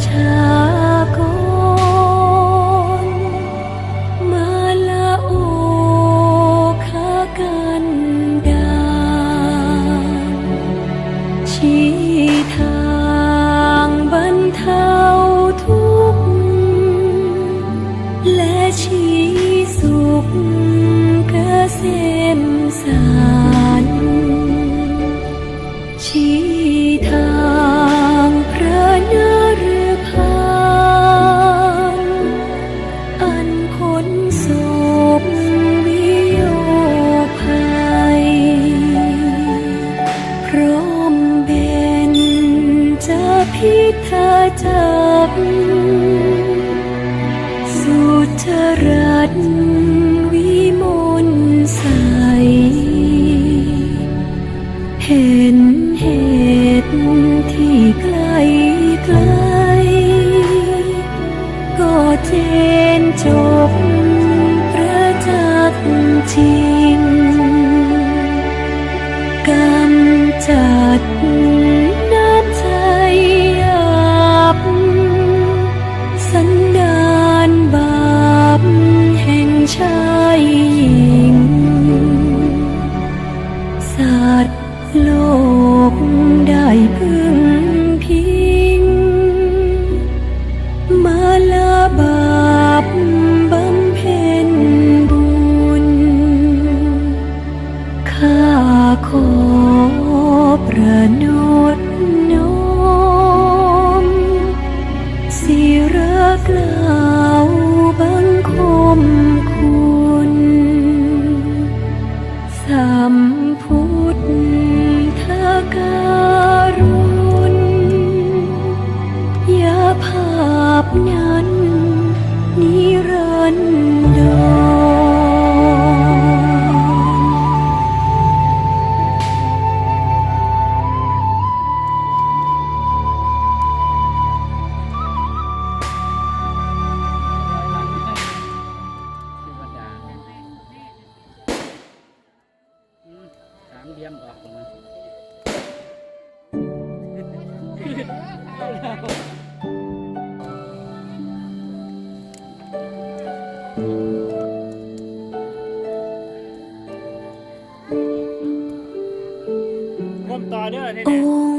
child. พ้นสุขวิโยภัยพร้อมเบนจะพิทาจัสุจรัต กันจัดำพุทธการุณยาภาพนา เลี่ยมออกของมันก้มต่อเด้อเนี่ย